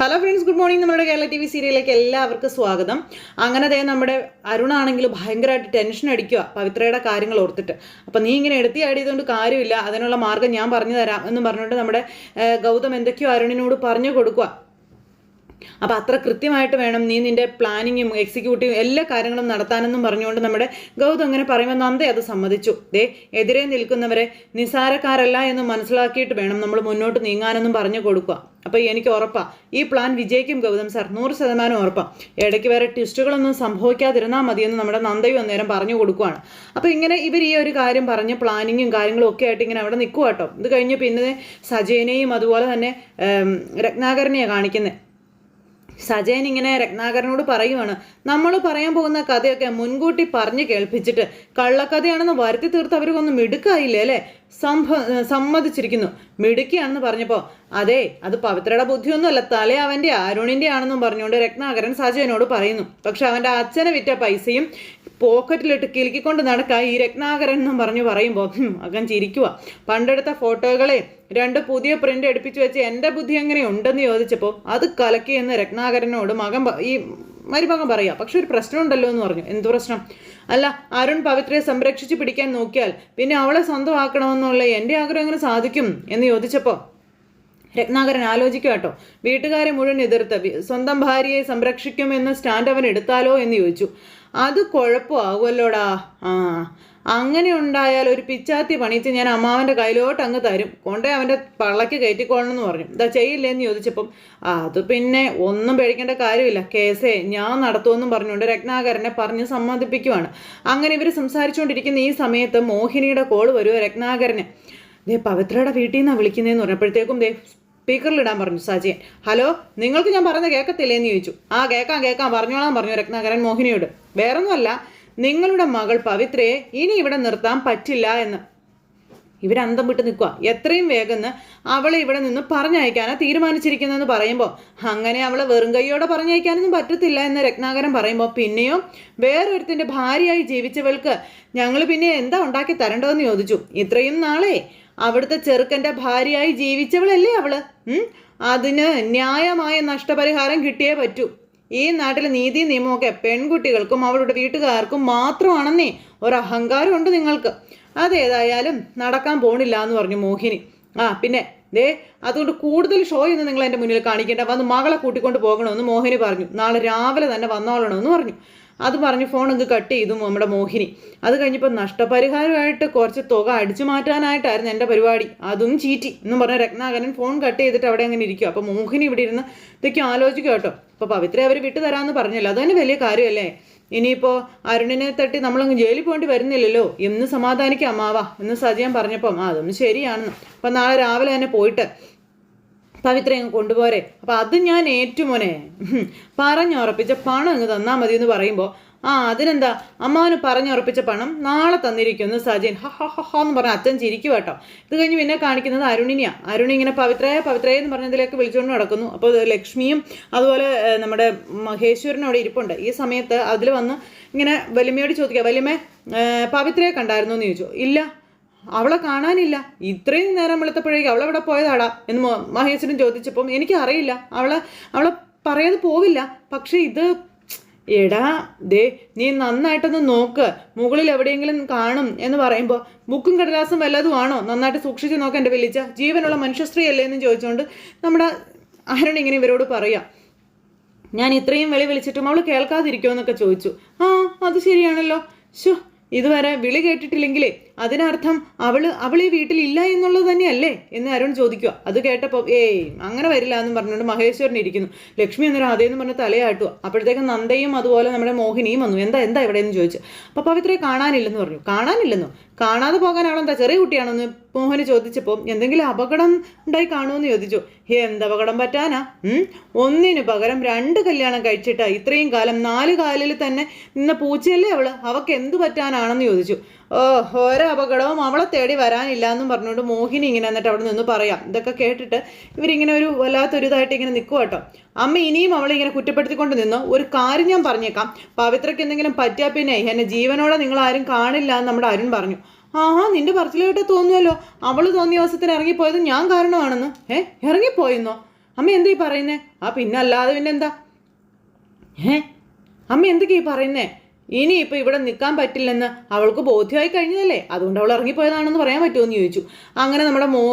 Hello friends good morning. നമ്മുടെ Kerala T V സീരിയലിലേക്ക് എല്ലാവർക്കും സ്വാഗതം. അങ്ങനെ അതേ നമ്മുടെ അരുണാണെങ്കിൽ ഭയങ്കരമായിട്ട് ടെൻഷൻ അടിക്കുക പവിത്രയുടെ കാര്യങ്ങൾ ഓർത്തിട്ട്. അപ്പം നീ ഇങ്ങനെ എടുത്തി ആടിയതുകൊണ്ട് കാര്യമില്ല അതിനുള്ള മാർഗം ഞാൻ പറഞ്ഞു തരാം എന്ന് പറഞ്ഞുകൊണ്ട് നമ്മുടെ ഗൗതം എന്തൊക്കെയോ അരുണിനോട് പറഞ്ഞു കൊടുക്കുക അപ്പം അത്ര കൃത്യമായിട്ട് വേണം നീ നിന്റെ പ്ലാനിങ്ങും എക്സിക്യൂട്ടീവും എല്ലാ കാര്യങ്ങളും നടത്താനെന്നും പറഞ്ഞുകൊണ്ട് നമ്മുടെ ഗൗതം അങ്ങനെ പറയുമ്പോൾ നന്ദി അത് സമ്മതിച്ചു. ദേ എതിരെ നിൽക്കുന്നവരെ നിസാരക്കാരല്ല എന്ന് മനസ്സിലാക്കിയിട്ട് വേണം നമ്മൾ മുന്നോട്ട് നീങ്ങാനെന്നും പറഞ്ഞു കൊടുക്കുക. അപ്പോൾ എനിക്ക് ഉറപ്പാണ് ഈ പ്ലാൻ വിജയിക്കും ഗൗതം സാർ നൂറ് ശതമാനം ഉറപ്പാണ് ഇടയ്ക്ക് വേറെ ട്വിസ്റ്റുകളൊന്നും സംഭവിക്കാതിരുന്നാൽ മതിയെന്ന് നമ്മുടെ നന്ദയും അന്നേരം പറഞ്ഞു കൊടുക്കുകയാണ് അപ്പോൾ ഇങ്ങനെ ഇവർ ഈ ഒരു കാര്യം പറഞ്ഞ് പ്ലാനിങ്ങും കാര്യങ്ങളും ഒക്കെ ആയിട്ട് ഇങ്ങനെ അവിടെ നിൽക്കുക കേട്ടോ ഇത് കഴിഞ്ഞ് പിന്നെ സജയനെയും അതുപോലെ തന്നെ രത്നാകരനെയാണ് കാണിക്കുന്നത് സജയൻ ഇങ്ങനെ രത്നാകരനോട് പറയുവാണ്. നമ്മൾ പറയാൻ പോകുന്ന കഥയൊക്കെ മുൻകൂട്ടി പറഞ്ഞ് കേൾപ്പിച്ചിട്ട് കള്ളക്കഥയാണെന്ന് വരുത്തി തീർത്ത് അവർക്കൊന്നും മിടുക്കായില്ലേ അല്ലേ? സംഭ സമ്മതിച്ചിരിക്കുന്നു. മിടുക്കിയാണെന്ന് പറഞ്ഞപ്പോൾ അതെ അത് പവിത്രയുടെ ബുദ്ധിയൊന്നുമല്ല. തല അവന്റെ അരുണിന്റെ ആണെന്നും പറഞ്ഞുകൊണ്ട് രത്നാകരൻ സജയനോട് പറയുന്നു. പക്ഷെ അവന്റെ അച്ഛനെ വിറ്റ പൈസയും പോക്കറ്റിലിട്ട് കിലുക്കിക്കൊണ്ട് നടക്കുക ഈ രത്നാകരൻ എന്നും പറഞ്ഞു പറയുമ്പോൾ അകം ചിരിക്കുക പണ്ടെടുത്ത ഫോട്ടോകളെ രണ്ട് പുതിയ പ്രിന്റ് എടുപ്പിച്ചു വെച്ച് എന്റെ ബുദ്ധി എങ്ങനെ ഉണ്ടെന്ന് ചോദിച്ചപ്പോൾ അത് കലക്കി എന്ന് രത്നാകരനോട് മകൻ ഈ മരുമകൻ പറയാം പക്ഷെ ഒരു പ്രശ്നമുണ്ടല്ലോ എന്ന് പറഞ്ഞു. എന്ത് പ്രശ്നം? അല്ല അരുൺ പവിത്രയെ സംരക്ഷിച്ച് പിടിക്കാൻ നോക്കിയാൽ പിന്നെ അവളെ സ്വന്തമാക്കണമെന്നുള്ള എന്റെ ആഗ്രഹം എങ്ങനെ സാധിക്കും? എന്ന് ചോദിച്ചപ്പോൾ രത്നാകരൻ ആലോചിക്കുക കേട്ടോ വീട്ടുകാരെ മുഴുവൻ എതിർത്ത് സ്വന്തം ഭാര്യയെ സംരക്ഷിക്കുമെന്ന് സ്റ്റാൻഡ് അവൻ എടുത്താലോ? എന്ന് ചോദിച്ചു. അത് കുഴപ്പമാകുമല്ലോടാ ആ അങ്ങനെ ഉണ്ടായാൽ ഒരു പിച്ചാത്തി പണിച്ച് ഞാൻ അമ്മാവന്റെ കയ്യിലോട്ട് അങ്ങ് തരും. കൊണ്ടേ അവന്റെ പള്ളക്ക് കയറ്റിക്കോളണം എന്ന് പറഞ്ഞു. ഇതാ ചെയ്യില്ലേന്ന് ചോദിച്ചപ്പം അത് പിന്നെ ഒന്നും പേടിക്കേണ്ട കാര്യമില്ല. കേസേ ഞാൻ നടത്തുമെന്നും പറഞ്ഞുകൊണ്ട് രത്നാകരനെ പറഞ്ഞ് സമ്മതിപ്പിക്കുവാണ്. അങ്ങനെ ഇവർ സംസാരിച്ചുകൊണ്ടിരിക്കുന്ന ഈ സമയത്ത് മോഹിനിയുടെ കോൾ വരുമോ രത്നാകരന്. ദേ പവിത്രയുടെ വീട്ടിൽ നിന്നാണ് വിളിക്കുന്നതെന്ന് പറഞ്ഞപ്പോഴത്തേക്കും ദേ സ്പീക്കറിലിടാൻ പറഞ്ഞു സജയൻ. ഹലോ നിങ്ങൾക്ക് ഞാൻ പറഞ്ഞ കേൾക്കത്തില്ലേ എന്ന് ചോദിച്ചു. ആ കേൾക്കാം കേൾക്കാം. പറഞ്ഞോളാം പറഞ്ഞു രത്നാകരൻ മോഹിനിയോട്. വേറൊന്നുമല്ല നിങ്ങളുടെ മകൾ പവിത്രയെ ഇനി ഇവിടെ നിർത്താൻ പറ്റില്ല എന്ന്. ഇവരന്തം വിട്ട് നിൽക്കുക എത്രയും വേഗം അവളെ ഇവിടെ നിന്ന് പറഞ്ഞയക്കാനാ തീരുമാനിച്ചിരിക്കുന്നതെന്ന് പറയുമ്പോൾ അങ്ങനെ അവളെ വെറും കൈയോടെ പറഞ്ഞയക്കാനൊന്നും പറ്റത്തില്ല എന്ന് രത്നാകരൻ പറയുമ്പോൾ പിന്നെയോ വേറൊരുത്തിന്റെ ഭാര്യയായി ജീവിച്ചവൾക്ക് ഞങ്ങൾ പിന്നെ എന്താ ഉണ്ടാക്കി തരണ്ടോന്ന് ചോദിച്ചു. ഇത്രയും നാളെ അവിടുത്തെ ചെറുക്കന്റെ ഭാര്യയായി ജീവിച്ചവളല്ലേ അവൾ? അതിന് ന്യായമായ നഷ്ടപരിഹാരം കിട്ടിയേ പറ്റൂ. ഈ നാട്ടിലെ നീതി നിയമമൊക്കെ പെൺകുട്ടികൾക്കും അവരുടെ വീട്ടുകാർക്കും മാത്രമാണെന്നേ ഒരഹങ്കാരമുണ്ട് നിങ്ങൾക്ക്. അതേതായാലും നടക്കാൻ പോണില്ല എന്ന് പറഞ്ഞു മോഹിനി. ആ പിന്നെ ദേ അതുകൊണ്ട് കൂടുതൽ ഷോ ഒന്നും നിങ്ങൾ എന്റെ മുന്നിൽ കാണിക്കേണ്ട. വന്ന് മകളെ കൂട്ടിക്കൊണ്ട് പോകണമെന്ന് മോഹിനി പറഞ്ഞു. നാളെ രാവിലെ തന്നെ വന്നോളണമെന്ന് പറഞ്ഞു. അത് പറഞ്ഞ് ഫോൺ അങ്ങ് കട്ട് ചെയ്തു നമ്മുടെ മോഹിനി. അത് കഴിഞ്ഞപ്പോൾ നഷ്ടപരിഹാരമായിട്ട് കുറച്ച് തുക അടിച്ചു മാറ്റാനായിട്ടായിരുന്നു എന്റെ പരിപാടി. അതും ചീറ്റി എന്നും പറഞ്ഞ രത്നാകരൻ ഫോൺ കട്ട് ചെയ്തിട്ട് അവിടെ അങ്ങനെ ഇരിക്കും അപ്പോൾ മോഹിനി ഇവിടെ ഇരുന്ന് ഇതൊക്കെ ആലോചിക്കും കേട്ടോ. അപ്പോൾ പവിത്ര അവർ വിട്ടു തരാമെന്ന് പറഞ്ഞല്ലോ. അതുതന്നെ വലിയ കാര്യമല്ലേ? ഇനിയിപ്പോൾ അരുണിനെ തട്ടി നമ്മളങ്ങ് ജയിലിൽ പോകേണ്ടി വരുന്നില്ലല്ലോ. എന്ന് സമാധാനിക്കാം മാവാ എന്ന് സജയം പറഞ്ഞപ്പം അതൊന്നും ശരിയാണെന്ന്. അപ്പം നാളെ രാവിലെ തന്നെ പോയിട്ട് പവിത്ര അങ്ങ് കൊണ്ടുപോരെ. അപ്പം അത് ഞാൻ ഏറ്റുമോനെ പറഞ്ഞുറപ്പിച്ച പണം അങ്ങ് തന്നാൽ മതി എന്ന് പറയുമ്പോൾ ആ അതിനെന്താ? അമ്മാവന് പറഞ്ഞുറപ്പിച്ച പണം നാളെ തന്നിരിക്കുന്നു സജയൻ ഹ ഹ ഹ എന്ന് പറഞ്ഞ അച്ഛൻ ചിരിക്കും കേട്ടോ ഇത് കഴിഞ്ഞ് പിന്നെ കാണിക്കുന്നത് അരുണിനെയാണ് അരുണി ഇങ്ങനെ പവിത്രയെ പവിത്രയെ എന്ന് പറഞ്ഞതിലേക്ക് വിളിച്ചുകൊണ്ട് നടക്കുന്നു. അപ്പോൾ ലക്ഷ്മിയും അതുപോലെ നമ്മുടെ മഹേശ്വരനും അവിടെ ഇരിപ്പുണ്ട്. ഈ സമയത്ത് അതിൽ വന്ന് ഇങ്ങനെ വലിമയോട് ചോദിക്കുക വലിമേ പവിത്രയെ കണ്ടായിരുന്നു? എന്ന് ചോദിച്ചു. ഇല്ല. അവളെ കാണാനില്ല. ഇത്രയും നേരം വെളുത്തപ്പോഴേക്കും അവളെവിടെ പോയതാടാ എന്ന് മഹേശ്വരൻ ചോദിച്ചപ്പം എനിക്കറിയില്ല അവളെ അവളെ പറയാതെ പോവില്ല. പക്ഷേ ഇത് എടാ ദേ നീ നന്നായിട്ടൊന്ന് നോക്ക്. മുകളിൽ എവിടെയെങ്കിലും കാണും എന്ന് പറയുമ്പോൾ ബുക്കും കടലാസും വല്ലതും ആണോ? നന്നായിട്ട് സൂക്ഷിച്ച് നോക്കാൻ എന്റെ വിളിച്ച ജീവനുള്ള മനുഷ്യസ്ത്രീ അല്ലേ എന്ന് ചോദിച്ചുകൊണ്ട് നമ്മുടെ ആരണ ഇങ്ങനെ ഇവരോട് പറയാം. ഞാൻ ഇത്രയും വെളി വിളിച്ചിട്ടും അവൾ കേൾക്കാതിരിക്കുമോ എന്നൊക്കെ ചോദിച്ചു. ആ അത് ശരിയാണല്ലോ. ശോ ഇതുവരെ വിളി കേട്ടിട്ടില്ലെങ്കിലേ അതിനർത്ഥം അവൾ അവൾ ഈ വീട്ടിൽ ഇല്ല എന്നുള്ളത് തന്നെയല്ലേ? എന്ന് അരുൺ ചോദിക്കുക. അത് കേട്ടപ്പോൾ ഏയ് അങ്ങനെ വരില്ല എന്നും പറഞ്ഞുകൊണ്ട് മഹേശ്വരൻ ഇരിക്കുന്നു. ലക്ഷ്മി എന്നൊരു അതേന്ന് പറഞ്ഞ തലയാട്ടുക അപ്പോഴത്തേക്കും നന്ദയും അതുപോലെ നമ്മുടെ മോഹിനിയും വന്നു. എന്താ എന്താ ഇവിടെ? എന്ന് ചോദിച്ചു. അപ്പോൾ പവിത്രയെ കാണാനില്ലെന്ന് പറഞ്ഞു. കാണാനില്ലെന്നോ? കാണാതെ പോകാൻ എന്താ ചെറിയ കുട്ടിയാണെന്ന് മോഹന് ചോദിച്ചപ്പോൾ എന്തെങ്കിലും അപകടം ഉണ്ടായി കാണുമെന്ന് ചോദിച്ചു. എന്ത് അപകടം പറ്റാനാ? ഒന്നിനു പകരം രണ്ട് കല്യാണം കഴിച്ചിട്ടാ ഇത്രയും കാലം നാല് കാലിൽ തന്നെ നിന്ന പൂച്ചയല്ലേ അവൾ? അവക്ക് എന്ത് പറ്റാനാണെന്ന് ചോദിച്ചു. ഓ ഓരോ അപകടവും അവളെ തേടി വരാനില്ല എന്നും പറഞ്ഞുകൊണ്ട് മോഹിനി ഇങ്ങനെ എന്നിട്ട് അവിടെ നിന്ന് പറയാം. ഇതൊക്കെ കേട്ടിട്ട് ഇവരിങ്ങനെ ഒരു വല്ലാത്തൊരു ഇതായിട്ട് ഇങ്ങനെ നിൽക്കുക കേട്ടോ. അമ്മ ഇനിയും അവളെ ഇങ്ങനെ കുറ്റപ്പെടുത്തിക്കൊണ്ട് നിന്നു. ഒരു കാര്യം ഞാൻ പറഞ്ഞേക്കാം. പവിത്രയ്ക്ക് എന്തെങ്കിലും പറ്റിയാൽ പിന്നെ എന്നെ ജീവനോടെ നിങ്ങൾ ആരും കാണില്ല എന്ന് നമ്മുടെ അരുൺ പറഞ്ഞു. ആഹാ നിന്റെ പറച്ചിൽ കേട്ട് തോന്നുമല്ലോ അവൾ തോന്നിയ ദിവസത്തിന് ഇറങ്ങിപ്പോയത് ഞാൻ കാരണമാണെന്ന്. ഏ ഇറങ്ങിപ്പോയെന്നോ? അമ്മ എന്താ ഈ പറയുന്നേ? ആ പിന്നെ അല്ലാതെ പിന്നെ എന്താ ഏ അമ്മ എന്തൊക്കെയാ ഈ പറയുന്നേ? ഇനി ഇപ്പൊ ഇവിടെ നിൽക്കാൻ പറ്റില്ലെന്ന് അവൾക്ക് ബോധ്യമായി കഴിഞ്ഞതല്ലേ? അതുകൊണ്ട് അവൾ ഇറങ്ങിപ്പോയതാണെന്ന് പറയാൻ പറ്റുമോ എന്ന് ചോദിച്ചു. അങ്ങനെ നമ്മുടെ മോ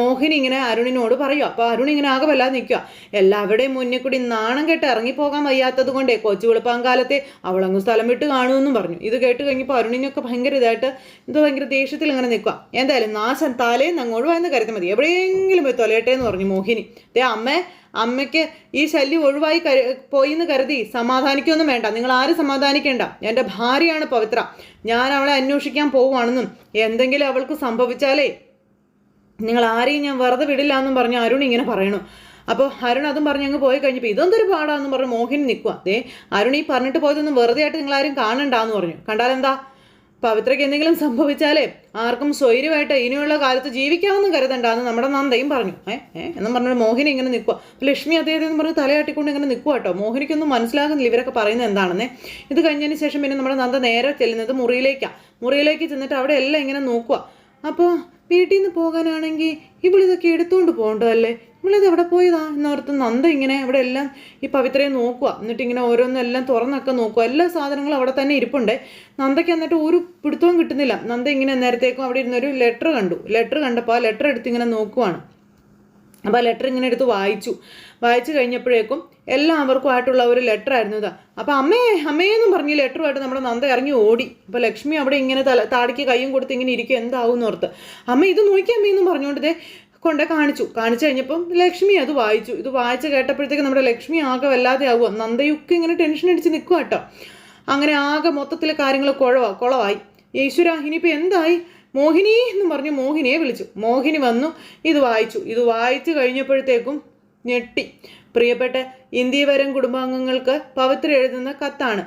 മോഹിനി ഇങ്ങനെ അരുണിനോട് പറയുക അപ്പോൾ അരുൺ ഇങ്ങനെ ആകെ വല്ലാതെ നിൽക്കുക എല്ലാവരുടെയും മുന്നിൽ കൂടി നാണം കെട്ട് ഇറങ്ങിപ്പോകാൻ വയ്യാത്തത് കൊണ്ടേ കൊച്ചു വെളുപ്പാങ്കാലത്തെ അവളങ്ങ് സ്ഥലം വിട്ട് കാണുമെന്നും പറഞ്ഞു. ഇത് കേട്ട് കഴിഞ്ഞപ്പോൾ അരുണിനൊക്കെ ഭയങ്കര ഇതായിട്ട് എന്തോ ഭയങ്കര ദേഷ്യത്തിൽ ഇങ്ങനെ നിൽക്കുക എന്തായാലും നാശം തലേന്ന് അങ്ങോട്ട് വന്ന് കരുതി മതി. എവിടെയെങ്കിലും പോയി തൊലയട്ടെ എന്ന് പറഞ്ഞു മോഹിനി. ദേ അമ്മേ അമ്മയ്ക്ക് ഈ ശല്യം ഒഴിവായി കരു പോയി എന്ന് കരുതി. സമാധാനിക്കൊന്നും വേണ്ട. നിങ്ങൾ ആരും സമാധാനിക്കേണ്ട? എന്റെ ഭാര്യയാണ് പവിത്ര. ഞാൻ അവളെ അന്വേഷിക്കാൻ പോവുകയാണെന്നും എന്തെങ്കിലും അവൾക്ക് സംഭവിച്ചാലേ നിങ്ങൾ ആരെയും ഞാൻ വെറുതെ വിടില്ല എന്നും പറഞ്ഞ് അരുൺ ഇങ്ങനെ പറയണു. അപ്പോൾ അരുൺ അതും പറഞ്ഞ് അങ്ങ് പോയി കഴിഞ്ഞപ്പോൾ ഇതെന്തൊരു പാടാന്ന് പറഞ്ഞ് മോഹിനി നിൽക്കുക ദേ അരുൺ ഈ പറഞ്ഞിട്ട് പോയതൊന്നും വെറുതെ ആയിട്ട് നിങ്ങളാരും കാണണ്ടാന്ന് പറഞ്ഞു. കണ്ടാലെന്താ? പവിത്രയ്ക്ക് എന്തെങ്കിലും സംഭവിച്ചാലേ ആർക്കും സ്വൈര്യമായിട്ട് ഇനിയുള്ള കാലത്ത് ജീവിക്കാമെന്ന് കരുതണ്ടെന്ന് നമ്മുടെ നന്ദയും പറഞ്ഞു. ഏ ഏ എന്നും പറഞ്ഞൊരു മോഹിനി ഇങ്ങനെ നിൽക്കുക ലക്ഷ്മി അദ്ദേഹത്തെ എന്ന് പറഞ്ഞ് തലയാട്ടിക്കൊണ്ട് ഇങ്ങനെ നിൽക്കുക കേട്ടോ. മോഹിനിക്കൊന്നും മനസ്സിലാകുന്നില്ല ഇവരൊക്കെ പറയുന്നത് എന്താണെന്നേ. ഇത് കഴിഞ്ഞതിന് ശേഷം പിന്നെ നമ്മുടെ നന്ദ നേരെ ചെല്ലുന്നത് മുറിയിലേക്കാണ് മുറിയിലേക്ക് ചെന്നിട്ട് അവിടെ എല്ലാം ഇങ്ങനെ നോക്കുക അപ്പോൾ വീട്ടിൽ നിന്ന് പോകാനാണെങ്കിൽ ഇവളിതൊക്കെ എടുത്തുകൊണ്ട് പോകണ്ടതല്ലേ? ഇവളിത് എവിടെ പോയതാ? എന്നോർത്ത് നന്ദ ഇങ്ങനെ ഇവിടെ എല്ലാം ഈ പവിത്രയെ നോക്കുക എന്നിട്ട് ഇങ്ങനെ ഓരോന്നെല്ലാം തുറന്നൊക്കെ നോക്കുക എല്ലാ സാധനങ്ങളും അവിടെ തന്നെ ഇരിപ്പുണ്ട്. നന്ദയ്ക്ക് എന്നിട്ട് ഒരു പിടുത്തവും കിട്ടുന്നില്ല. നന്ദ ഇങ്ങനെ നേരത്തേക്കും അവിടെ ഇരുന്നൊരു ലെറ്റർ കണ്ടു. ലെറ്റർ കണ്ടപ്പോൾ ആ ലെറ്റർ എടുത്ത് ഇങ്ങനെ നോക്കുവാണ്. അപ്പോൾ ആ ലെറ്റർ ഇങ്ങനെ എടുത്ത് വായിച്ചു. വായിച്ചു കഴിഞ്ഞപ്പോഴേക്കും എല്ലാവർക്കും ആയിട്ടുള്ള ഒരു ലെറ്റർ ആയിരുന്നു ഇതാ. അപ്പോൾ അമ്മേ അമ്മയെന്നും പറഞ്ഞ് ലെറ്ററുമായിട്ട് നമ്മുടെ നന്ദ ഇറങ്ങി ഓടി. അപ്പോൾ ലക്ഷ്മി അവിടെ ഇങ്ങനെ തല താടിക്ക് കൈയും കൊടുത്ത് ഇങ്ങനെ ഇരിക്കും. എന്താവും ഓർത്ത്. അമ്മ ഇത് നോക്കിയമ്മയെന്നും പറഞ്ഞുകൊണ്ട് കൊണ്ടേ കാണിച്ചു. കാണിച്ചു കഴിഞ്ഞപ്പം ലക്ഷ്മി അത് വായിച്ചു. ഇത് വായിച്ച് കേട്ടപ്പോഴത്തേക്ക് നമ്മുടെ ലക്ഷ്മി ആകെ വല്ലാതെ ആവുക നന്ദയൊക്കെ ഇങ്ങനെ ടെൻഷൻ അടിച്ച് നിൽക്കുക കേട്ടോ അങ്ങനെ ആകെ മൊത്തത്തിൽ കാര്യങ്ങൾ കുഴവാ കുളവായി. യേശുര ഇനിയിപ്പോൾ എന്തായി? മോഹിനി എന്ന് പറഞ്ഞ് മോഹിനിയെ വിളിച്ചു. മോഹിനി വന്നു ഇത് വായിച്ചു. ഇത് വായിച്ചു കഴിഞ്ഞപ്പോഴത്തേക്കും ഞെട്ടി. പ്രിയപ്പെട്ട ഇന്ത്യവരം കുടുംബാംഗങ്ങൾക്ക് പവിത്ര എഴുതുന്ന കത്താണ്.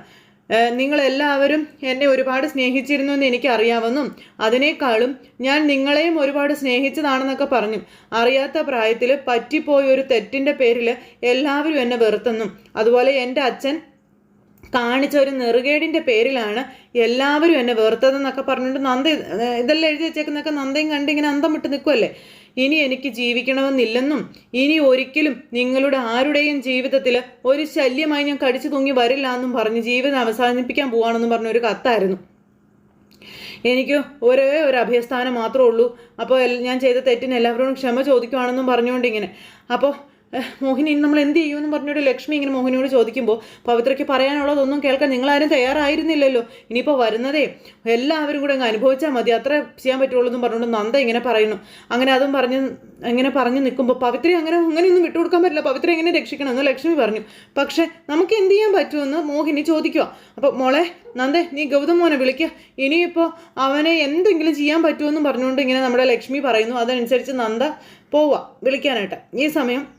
നിങ്ങളെല്ലാവരും എന്നെ ഒരുപാട് സ്നേഹിച്ചിരുന്നു എന്ന് എനിക്കറിയാമെന്നും അതിനേക്കാളും ഞാൻ നിങ്ങളെയും ഒരുപാട് സ്നേഹിച്ചതാണെന്നൊക്കെ പറഞ്ഞു. അറിയാത്ത പ്രായത്തിൽ പറ്റിപ്പോയ ഒരു തെറ്റിന്റെ പേരിൽ എല്ലാവരും എന്നെ വെറുത്തെന്നും. അതുപോലെ എന്റെ അച്ഛൻ കാണിച്ച ഒരു നെറുകേടിന്റെ പേരിലാണ് എല്ലാവരും എന്നെ വെറുത്തതെന്നൊക്കെ പറഞ്ഞിട്ട് നന്ദ ഇതെല്ലാം എഴുതി വെച്ചേക്കുന്നൊക്കെ നന്ദയും കണ്ട് ഇങ്ങനെ അന്തം വിട്ട് നിൽക്കുമല്ലേ ഇനി എനിക്ക് ജീവിക്കണമെന്നില്ലെന്നും ഇനി ഒരിക്കലും നിങ്ങളുടെ ആരുടെയും ജീവിതത്തിൽ ഒരു ശല്യമായി ഞാൻ കടിച്ചു തൂങ്ങി വരില്ല എന്നും പറഞ്ഞ് ജീവിതം അവസാനിപ്പിക്കാൻ പോവാണെന്നും പറഞ്ഞ ഒരു കത്തായിരുന്നു. എനിക്ക് ഒരേ ഒരു അഭയസ്ഥാനം മാത്രമേ ഉള്ളൂ. അപ്പോൾ ഞാൻ ചെയ്ത തെറ്റിന് എല്ലാവരോടും ക്ഷമ ചോദിക്കുവാണെന്നും പറഞ്ഞുകൊണ്ട് ഇങ്ങനെ. അപ്പോൾ മോഹിനി ഇനി നമ്മൾ എന്ത് ചെയ്യുമെന്ന് പറഞ്ഞൊരു ലക്ഷ്മി ഇങ്ങനെ മോഹിനിയോട് ചോദിക്കുമ്പോൾ പവിത്രയ്ക്ക് പറയാനുള്ളതൊന്നും കേൾക്കാൻ നിങ്ങളാരും തയ്യാറായിരുന്നില്ലല്ലോ. ഇനിയിപ്പോൾ വരുന്നതേ എല്ലാവരും കൂടെ അങ്ങ് അനുഭവിച്ചാൽ മതി. അത്ര ചെയ്യാൻ പറ്റുള്ളൂ എന്നും പറഞ്ഞുകൊണ്ട് നന്ദ ഇങ്ങനെ പറയുന്നു. അങ്ങനെ അതും പറഞ്ഞ് അങ്ങനെ പറഞ്ഞു നിൽക്കുമ്പോൾ പവിത്ര അങ്ങനെ അങ്ങനെയൊന്നും വിട്ടുകൊടുക്കാൻ പറ്റില്ല. പവിത്ര എങ്ങനെ രക്ഷിക്കണം എന്ന് ലക്ഷ്മി പറഞ്ഞു. പക്ഷേ നമുക്ക് എന്ത് ചെയ്യാൻ പറ്റുമെന്ന് മോഹിനി ചോദിക്കുക അപ്പോൾ മോളെ നന്ദേ നീ ഗൗതം മോനെ വിളിക്കുക ഇനിയിപ്പോൾ അവനെ എന്തെങ്കിലും ചെയ്യാൻ പറ്റുമെന്നും പറഞ്ഞുകൊണ്ട് ഇങ്ങനെ നമ്മുടെ ലക്ഷ്മി പറയുന്നു. അതനുസരിച്ച് നന്ദ പോവുക വിളിക്കാനായിട്ട്. ഈ സമയം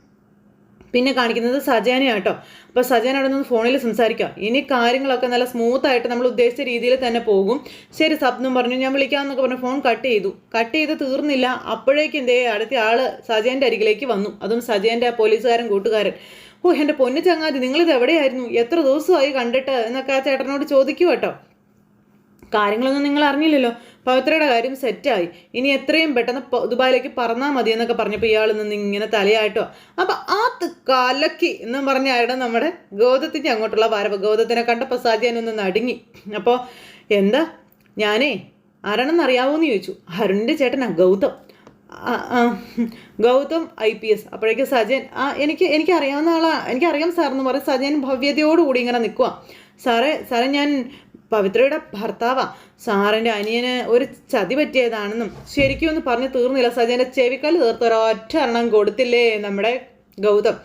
പിന്നെ കാണിക്കുന്നത് സജാനയാട്ടോ അപ്പോൾ സജാന അവിടെ നിന്ന് ഫോണിൽ സംസാരിക്കുക ഇനി കാര്യങ്ങളൊക്കെ നല്ല സ്മൂത്ത് ആയിട്ട് നമ്മൾ ഉദ്ദേശിച്ച രീതിയിൽ തന്നെ പോകും. ശരി സബ്നും പറഞ്ഞു ഞാൻ വിളിക്കാം വിളിക്കാമെന്നൊക്കെ പറഞ്ഞു ഫോൺ കട്ട് ചെയ്തു. കട്ട് ചെയ്ത് തീർന്നില്ല. അപ്പോഴേക്കും എന്തേ അടുത്ത ആൾ സജയന്റെ അരികിലേക്ക് വന്നു. അതും സജയന്റെ പോലീസുകാരൻ കൂട്ടുകാരൻ. ഓ എന്റെ പൊന്നു ചങ്ങാതി നിങ്ങളിത് എവിടെയായിരുന്നു? എത്ര ദിവസമായി കണ്ടിട്ട്? എന്നൊക്കെ ആ ചേട്ടനോട് ചോദിക്കൂ കേട്ടോ. കാര്യങ്ങളൊന്നും നിങ്ങൾ അറിഞ്ഞില്ലല്ലോ. പവിത്രയുടെ കാര്യം സെറ്റായി ഇനി എത്രയും പെട്ടെന്ന് ദുബായിലേക്ക് പറന്നാൽ മതി എന്നൊക്കെ പറഞ്ഞപ്പോൾ ഇയാൾ നിന്ന് ഇങ്ങനെ തലയായിട്ടോ. അപ്പം ആ കാലക്കി എന്ന് എന്നും പറഞ്ഞ അയാളുടെ നമ്മുടെ ഗോതത്തിന്റെ അങ്ങോട്ടുള്ള വരവ്. ഗോതത്തിനെ കണ്ടപ്പോൾ സാധ്യാനൊന്ന് നടുങ്ങി. അപ്പോൾ എന്താ? ഞാനേ ആരാണെന്ന് അറിയാവോന്ന് ചോദിച്ചു. അരുണിന്റെ ചേട്ടനാ Gautham. Gautham I P S. അപ്പോഴേക്ക് സജൻ ആ എനിക്ക് എനിക്ക് അറിയാവുന്ന ആളാ. എനിക്കറിയാം സാർ എന്ന് പറയും സജൻ ഭവ്യതയോടുകൂടി ഇങ്ങനെ നിൽക്കുക സാറേ സാറേ ഞാൻ പവിത്രയുടെ ഭർത്താവ. സാറിന്റെ അനിയന് ഒരു ചതി പറ്റിയതാണെന്നും ശരിക്കും ഒന്ന് പറഞ്ഞ് തീർന്നില്ല. സജന്റെ ചെവിക്കൽ തീർത്ത് ഒരൊറ്റ എണ്ണം കൊടുത്തില്ലേ നമ്മുടെ ഗൗതം.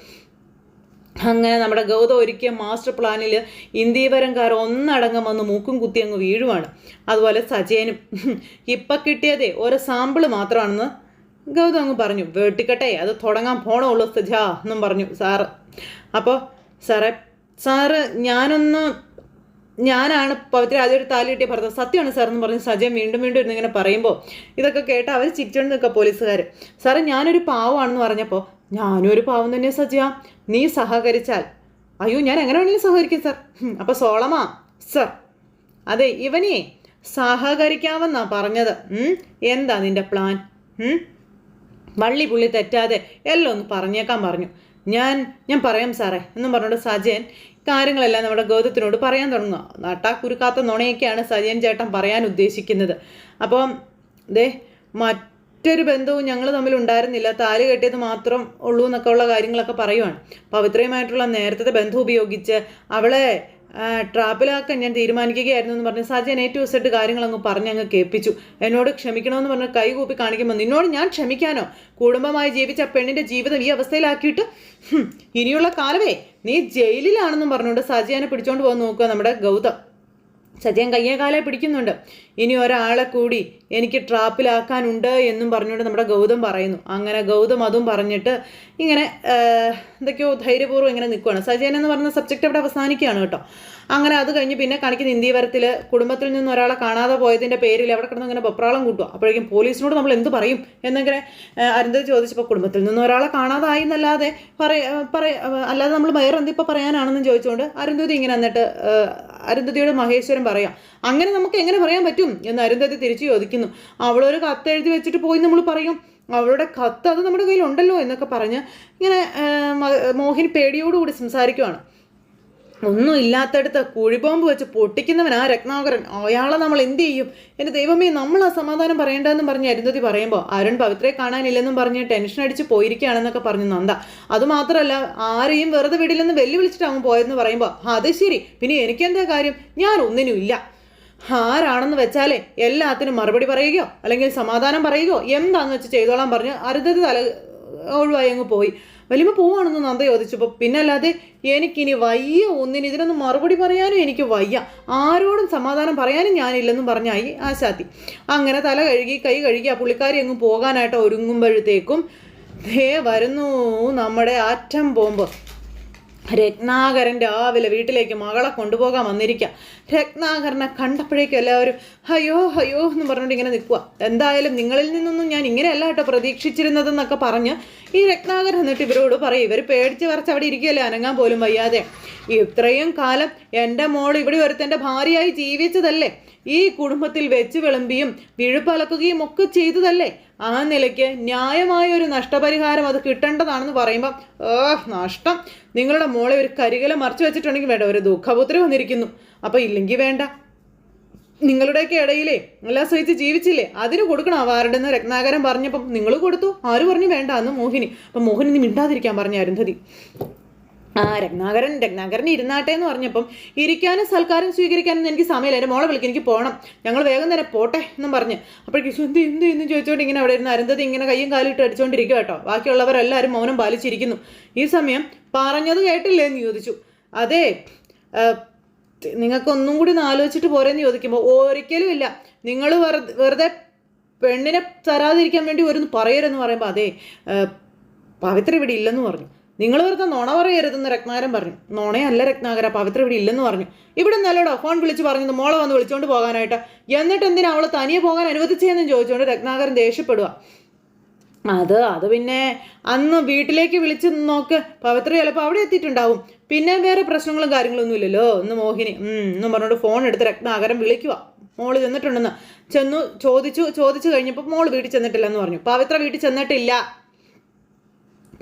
അങ്ങനെ നമ്മുടെ ഗൗതം ഒരുക്കിയ മാസ്റ്റർ പ്ലാനിൽ ഇന്ത്യവരംകാർ ഒന്നടങ്കം വന്ന് മൂക്കും കുത്തി അങ്ങ് വീഴുവാണ്. അതുപോലെ സജയനും. ഇപ്പം കിട്ടിയതേ ഒരു സാമ്പിൾ മാത്രമാണെന്ന് ഗൗതം അങ്ങ് പറഞ്ഞു. വെട്ടിക്കട്ടെ അത് തുടങ്ങാൻ പോണുള്ളൂ സജ എന്നും പറഞ്ഞു സാറ്. അപ്പോൾ സാറേ സാറ് ഞാനൊന്ന് ഞാനാണ് പവിത്ര ആദ്യമായിട്ട് താലി കിട്ടിയ ഭർത്താവ്. സത്യമാണ് സാർ എന്ന് പറഞ്ഞ് സജയൻ വീണ്ടും വീണ്ടും ഇരുന്ന് ഇങ്ങനെ പറയുമ്പോൾ ഇതൊക്കെ കേട്ട് അവർ ചിരിച്ചോണ്ട് നിൽക്കുക പോലീസുകാർ സാറേ ഞാനൊരു പാവമാണെന്ന് പറഞ്ഞപ്പോൾ ഞാനും ഒരു പാവം തന്നെ സജ്ജ നീ സഹകരിച്ചാൽ. അയ്യോ ഞാൻ എങ്ങനെ വേണമെങ്കിലും സഹകരിക്കും സാർ അപ്പോൾ സോളമാ സർ അതെ ഇവനെ സഹകരിക്കാമെന്നാ പറഞ്ഞത്. എന്താ നിന്റെ പ്ലാൻ? വള്ളി പുള്ളി തെറ്റാതെ എല്ലാം ഒന്ന് പറഞ്ഞേക്കാൻ പറഞ്ഞു. ഞാൻ ഞാൻ പറയാം സാറേ എന്നും പറഞ്ഞുകൊണ്ട് സജയൻ കാര്യങ്ങളെല്ലാം നമ്മുടെ ഗൗതത്തിനോട് പറയാൻ തുടങ്ങുക. നട്ടാക്കുരുക്കാത്ത നുണയൊക്കെയാണ് സജയൻ ചേട്ടൻ പറയാൻ ഉദ്ദേശിക്കുന്നത്. അപ്പം ദേ മറ്റൊരു ബന്ധവും ഞങ്ങൾ തമ്മിൽ ഉണ്ടായിരുന്നില്ല. താലി കെട്ടിയത് മാത്രം ഉള്ളൂ എന്നൊക്കെ ഉള്ള കാര്യങ്ങളൊക്കെ പറയുവാണ്. പവിത്രയുമായിട്ടുള്ള നേരത്തെ ബന്ധം ഉപയോഗിച്ച് അവളെ ട്രാപ്പിലാക്കാൻ ഞാൻ തീരുമാനിക്കുകയായിരുന്നു എന്ന് പറഞ്ഞ് സജയൻ എ ടു സെഡ് കാര്യങ്ങൾ അങ്ങ് പറഞ്ഞ് അങ്ങ് കേൾപ്പിച്ചു. എന്നോട് ക്ഷമിക്കണമെന്ന് പറഞ്ഞ് കൈ കൂപ്പി കാണിക്കുമ്പോൾ നിന്നോട് ഞാൻ ക്ഷമിക്കാനോ? കുടുംബമായി ജീവിച്ച പെണ്ണിന്റെ ജീവിതം ഈ അവസ്ഥയിലാക്കിയിട്ട്? ഇനിയുള്ള കാലമേ നീ ജയിലിലാണെന്നും പറഞ്ഞുകൊണ്ട് സജയനെ പിടിച്ചോണ്ട് പോകാൻ നോക്കുക നമ്മുടെ ഗൗതം. സജയൻ കയ്യേ കാലെ പിടിക്കുന്നുണ്ട്. ഇനി ഒരാളെ കൂടി എനിക്ക് ട്രാപ്പിലാക്കാനുണ്ട് എന്നും പറഞ്ഞുകൊണ്ട് നമ്മുടെ ഗൗതം പറയുന്നു. അങ്ങനെ ഗൗതം അതും പറഞ്ഞിട്ട് ഇങ്ങനെ എന്തൊക്കെയോ ധൈര്യപൂർവം ഇങ്ങനെ നിൽക്കുകയാണ് സജയൻ എന്ന് പറഞ്ഞ സബ്ജക്റ്റ് അവിടെ അവസാനിക്കുകയാണ് കേട്ടോ. അങ്ങനെ അത് കഴിഞ്ഞ് പിന്നെ കാണിക്കുന്ന ഇന്ത്യവരത്തിൽ കുടുംബത്തിൽ നിന്ന് ഒരാളെ കാണാതെ പോയതിന്റെ പേരിൽ അവിടെ കിടന്ന് ഇങ്ങനെ പൊപ്രാളം കൂട്ടുക അപ്പോഴേക്കും പോലീസിനോട് നമ്മൾ എന്ത് പറയും എന്നിങ്ങനെ അരുന്ധതി ചോദിച്ചപ്പോൾ കുടുംബത്തിൽ നിന്ന് ഒരാളെ കാണാതായി എന്നല്ലാതെ പറയ അല്ലാതെ നമ്മൾ വേറെ എന്തിപ്പോൾ പറയാനാണെന്ന് ചോദിച്ചുകൊണ്ട് അരുന്ധതി ഇങ്ങനെ എന്നിട്ട് അരുന്ധതിയോട് മഹേശ്വരൻ പറയാം അങ്ങനെ നമുക്ക് എങ്ങനെ പറയാൻ പറ്റും? എന്ന് അരുന്ധതി തിരിച്ചു ചോദിക്കുന്നു. അവളൊരു കത്ത് എഴുതി വെച്ചിട്ട് പോയി നമ്മൾ പറയും. അവളുടെ കത്ത് അത് നമ്മുടെ കയ്യിലുണ്ടല്ലോ എന്നൊക്കെ പറഞ്ഞ് ഇങ്ങനെ മോഹിനി പേടിയോടുകൂടി സംസാരിക്കുവാണ്. ഒന്നും ഇല്ലാത്തടത്ത് കുഴിബോംബ് വെച്ച് പൊട്ടിക്കുന്നവൻ ആ രത്നാകരൻ. അയാളെ നമ്മൾ എന്ത് ചെയ്യും? എന്റെ ദൈവമേ നമ്മൾ ആ സമാധാനം പറയേണ്ടതെന്നും പറഞ്ഞ് അരുന്ധതി പറയുമ്പോൾ അരുൺ പവിത്രയെ കാണാനില്ലെന്നും പറഞ്ഞ് ടെൻഷൻ അടിച്ച് പോയിരിക്കുകയാണെന്നൊക്കെ പറഞ്ഞു നന്ദ. അതുമാത്രമല്ല ആരെയും വെറുതെ വിടില്ലെന്ന് വെല്ലുവിളിച്ചിട്ടാകും പോയെന്ന് പറയുമ്പോൾ അത് ശരി പിന്നെ എനിക്കെന്താ കാര്യം? ഞാൻ ഒന്നിനും ഇല്ല. ആരാണെന്ന് വെച്ചാലേ എല്ലാത്തിനും മറുപടി പറയുകയോ അല്ലെങ്കിൽ സമാധാനം പറയുകയോ എന്താന്ന് വെച്ച് ചെയ്തോളാൻ പറഞ്ഞ് അരുന്ധതി തല ഒഴിവായി അങ്ങ് പോയി. വലിയ പോവാണെന്ന് നന്ദ ചോദിച്ചപ്പോൾ പിന്നെ അല്ലാതെ എനിക്കിനി വയ്യ ഒന്നിന് ഇതിനൊന്നും മറുപടി പറയാനും എനിക്ക് വയ്യ. ആരോടും സമാധാനം പറയാനും ഞാനില്ലെന്നും പറഞ്ഞായി ആശാത്തി. അങ്ങനെ തല കഴുകി കൈ കഴുകി ആ പുള്ളിക്കാരി അങ്ങ് പോകാനായിട്ട് ഒരുങ്ങുമ്പോഴത്തേക്കും ദേ വരുന്നു നമ്മുടെ ആറ്റം ബോംബ്. രത്നാകരൻ രാവിലെ വീട്ടിലേക്ക് മകളെ കൊണ്ടുപോകാൻ വന്നിരിക്കുക രത്നാകരനെ കണ്ടപ്പോഴേക്കും എല്ലാവരും അയ്യോ അയ്യോ എന്ന് പറഞ്ഞുകൊണ്ട് ഇങ്ങനെ നിൽക്കുക എന്തായാലും നിങ്ങളിൽ നിന്നൊന്നും ഞാൻ ഇങ്ങനെയല്ല കേട്ടോ പ്രതീക്ഷിച്ചിരുന്നതെന്നൊക്കെ പറഞ്ഞ് ഈ രത്നാകരൻ എന്നിട്ട് ഇവരോട് പറയും. ഇവർ പേടിച്ച് വരച്ച് അവിടെ ഇരിക്കുകയല്ലേ അനങ്ങാൻ പോലും വയ്യാതെ. ഇത്രയും കാലം എന്റെ മോൾ ഇവിടെ ഒരുത്തന്റെ ഭാര്യയായി ജീവിച്ചതല്ലേ? ഈ കുടുംബത്തിൽ വെച്ച് വിളമ്പിയും വിഴുപ്പലക്കുകയും ഒക്കെ ചെയ്തതല്ലേ? ആ നിലയ്ക്ക് ന്യായമായ ഒരു നഷ്ടപരിഹാരം അത് കിട്ടേണ്ടതാണെന്ന് പറയുമ്പോൾ ഏ നഷ്ടം. നിങ്ങളുടെ മോളെ ഒരു കരികല മറച്ചു വെച്ചിട്ടുണ്ടെങ്കിൽ വേണ്ട ഒരു ദുഃഖപുത്രി വന്നിരിക്കുന്നു. അപ്പം ഇല്ലെങ്കിൽ വേണ്ട. നിങ്ങളുടെയൊക്കെ ഇടയിലേ എല്ലാം സഹിച്ച് ജീവിച്ചില്ലേ? അതിന് കൊടുക്കണം. അവാർഡ് എന്ന് രത്നാകരം പറഞ്ഞപ്പം നിങ്ങൾ കൊടുത്തു. ആര് പറഞ്ഞു വേണ്ട എന്ന് മോഹിനി. അപ്പം മോഹിനി മിണ്ടാതിരിക്കാൻ പറഞ്ഞ അരുന്ധതി. ആ രത്നാകരൻ രത്നാകരൻ ഇരുന്നാട്ടെ എന്ന് പറഞ്ഞപ്പം ഇരിക്കാനും സൽക്കാരം സ്വീകരിക്കാനും എനിക്ക് സമയമില്ല. എന്റെ മോളെ വിളിക്കും എനിക്ക് പോകണം ഞങ്ങൾ വേഗം തന്നെ പോട്ടെ എന്നും പറഞ്ഞ്. അപ്പോഴേക്കും എന്ത് എന്ത് എന്ന് ചോദിച്ചുകൊണ്ട് ഇങ്ങനെ അവിടെ ഇരുന്ന് അരുന്ധതി ഇങ്ങനെ കയ്യും കാലിട്ട് അടിച്ചുകൊണ്ടിരിക്കുക കേട്ടോ. ബാക്കിയുള്ളവരെല്ലാവരും മൗനം പാലിച്ചിരിക്കുന്നു. ഈ സമയം പറഞ്ഞത് കേട്ടില്ലേ എന്ന് ചോദിച്ചു. അതെ നിങ്ങൾക്ക് ഒന്നും കൂടി ഒന്ന് ആലോചിച്ചിട്ട് പോരെന്ന് ചോദിക്കുമ്പോൾ ഒരിക്കലും ഇല്ല. നിങ്ങൾ വെറുതെ വെറുതെ പെണ്ണിനെ തരാതിരിക്കാൻ വേണ്ടി ഒരു പറയരുതെന്ന് പറയുമ്പോൾ അതെ പവിത്ര ഇവിടെ ഇല്ലെന്ന് പറഞ്ഞു. നിങ്ങൾ വെറുതെ നുണ പറയരുതെന്ന് രത്നാകരൻ പറഞ്ഞു. നുണയല്ല രത്നാകര പവിത്ര ഇവിടെ ഇല്ലെന്ന് പറഞ്ഞു. ഇവിടെ നല്ലടോ ഫോൺ വിളിച്ച് പറഞ്ഞത് മോളെ വന്ന് വിളിച്ചുകൊണ്ട് പോകാനായിട്ട്. എന്നിട്ട് എന്തിനാ അവളെ തനിയെ പോകാൻ അനുവദിച്ചതെന്ന് ചോദിച്ചുകൊണ്ട് രത്നാകരൻ ദേഷ്യപ്പെടുക അത് അത് പിന്നെ അന്ന് വീട്ടിലേക്ക് വിളിച്ച് നോക്ക്. പവിത്ര ചിലപ്പോൾ അവിടെ എത്തിയിട്ടുണ്ടാവും. പിന്നെ വേറെ പ്രശ്നങ്ങളും കാര്യങ്ങളൊന്നും ഇല്ലല്ലോ? ഒന്ന് മോഹിനി എന്നും പറഞ്ഞുകൊണ്ട് ഫോൺ എടുത്ത് രത്നാകരം വിളിക്കുക മോൾ ചെന്നിട്ടുണ്ടെന്ന്. ചെന്നു ചോദിച്ചു ചോദിച്ചു കഴിഞ്ഞപ്പോൾ മോൾ വീട്ടിൽ ചെന്നിട്ടില്ല എന്ന് പറഞ്ഞു പവിത്ര വീട്ടിൽ ചെന്നിട്ടില്ല.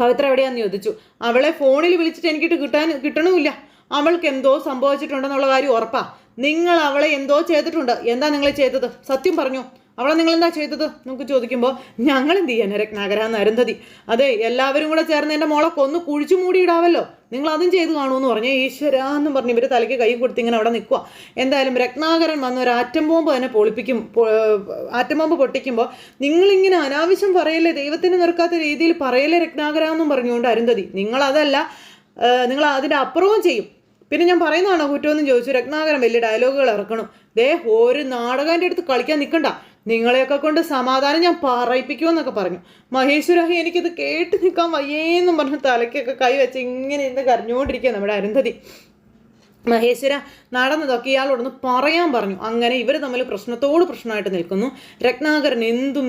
പവിത്ര എവിടെയാന്ന് ചോദിച്ചു. അവളെ ഫോണിൽ വിളിച്ചിട്ട് എനിക്കിട്ട് കിട്ടാൻ കിട്ടണമില്ല. അവൾക്ക് എന്തോ സംഭവിച്ചിട്ടുണ്ടെന്നുള്ള കാര്യം ഉറപ്പാ. നിങ്ങൾ അവളെ എന്തോ ചെയ്തിട്ടുണ്ട്. എന്താ നിങ്ങൾ ചെയ്തത്? സത്യം പറഞ്ഞു. അവളെ നിങ്ങൾ എന്താ ചെയ്തത്? നമുക്ക് ചോദിക്കുമ്പോൾ ഞങ്ങൾ എന്ത് ചെയ്യാൻ രത്നാകര എന്ന് അരുന്ധതി? അതെ എല്ലാവരും കൂടെ ചേർന്ന് എന്റെ മോളെ കൊന്ന് കുഴിച്ചു മൂടിയിടാവല്ലോ. നിങ്ങൾ അതും ചെയ്തു കാണുമെന്ന് പറഞ്ഞു ഈശ്വര എന്നും പറഞ്ഞ് ഇവർ തലയ്ക്ക് കൈ കൊടുത്ത് ഇങ്ങനെ അവിടെ നിൽക്കുക എന്തായാലും രത്നാകരൻ വന്ന് ഒരു ആറ്റം ബോംബ് തന്നെ പൊളിപ്പിക്കും ആറ്റം ബോംബ് പൊട്ടിക്കുമ്പോൾ നിങ്ങളിങ്ങനെ അനാവശ്യം പറയല്ലേ ദൈവത്തിന് നിർക്കാത്ത രീതിയിൽ പറയല്ലേ രത്നാകര എന്നും പറഞ്ഞുകൊണ്ട് അരുന്ധതി. നിങ്ങളതല്ല നിങ്ങൾ അതിന്റെ അപ്പുറവും ചെയ്യും. പിന്നെ ഞാൻ പറയുന്നതാണോ കുറ്റമെന്നും ചോദിച്ചു. രത്നാകരൻ വലിയ ഡയലോഗുകൾ ഇറക്കണം. ദേ ഒരു നാടകന്റെ അടുത്ത് കളിക്കാൻ നിൽക്കണ്ട നിങ്ങളെയൊക്കെ കൊണ്ട് സമാധാനം ഞാൻ പറയിപ്പിക്കുമെന്നൊക്കെ പറഞ്ഞു. മഹേശ്വരഹി എനിക്കിത് കേട്ട് നിൽക്കാൻ വയ്യേന്നും പറഞ്ഞ് തലയ്ക്കൊക്കെ കൈ വെച്ച് ഇങ്ങനെ ഇന്ന് കരഞ്ഞുകൊണ്ടിരിക്കുക നമ്മുടെ അരുന്ധതി. മഹേശ്വര നടന്നതൊക്കെ ഇയാളോടൊന്ന് പറയാൻ പറഞ്ഞു. അങ്ങനെ ഇവർ തമ്മിൽ പ്രശ്നത്തോട് പ്രശ്നമായിട്ട് നിൽക്കുന്നു. രത്നാകരൻ എന്തും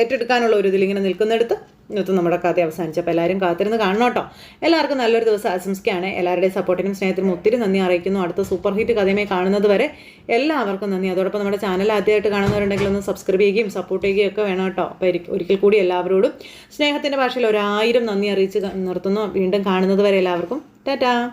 ഏറ്റെടുക്കാനുള്ള ഒരു ഇതിൽ ഇങ്ങനെ നിൽക്കുന്നിടത്ത് ഇന്നത്തെ നമ്മുടെ കഥ അവസാനിച്ചപ്പോൾ എല്ലാവരും കാത്തിരുന്ന് കാണണം കേട്ടോ. എല്ലാവർക്കും നല്ലൊരു ദിവസം ആശംസിക്കുകയാണ്. എല്ലാവരുടെയും സപ്പോർട്ടിനും സ്നേഹത്തിനും ഒത്തിരി നന്ദി അറിയിക്കുന്നു. അടുത്ത സൂപ്പർ ഹിറ്റ് കഥയുമായി കാണുന്നത് വരെ എല്ലാവർക്കും നന്ദി. അതോടൊപ്പം നമ്മുടെ ചാനൽ ആദ്യമായിട്ട് കാണുന്നവരുണ്ടെങ്കിൽ ഒന്ന് സബ്സ്ക്രൈബ് ചെയ്യുകയും സപ്പോർട്ട് ചെയ്യുകയും ഒക്കെ വേണം കേട്ടോ. അപ്പോൾ ഒരിക്കൽ- കൂടി എല്ലാവരോടും സ്നേഹത്തിന്റെ ഭാഷയിൽ ഒരായിരം നന്ദി അറിയിച്ച് നിർത്തുന്നു. വീണ്ടും കാണുന്നത് വരെ എല്ലാവർക്കും ടാറ്റാ.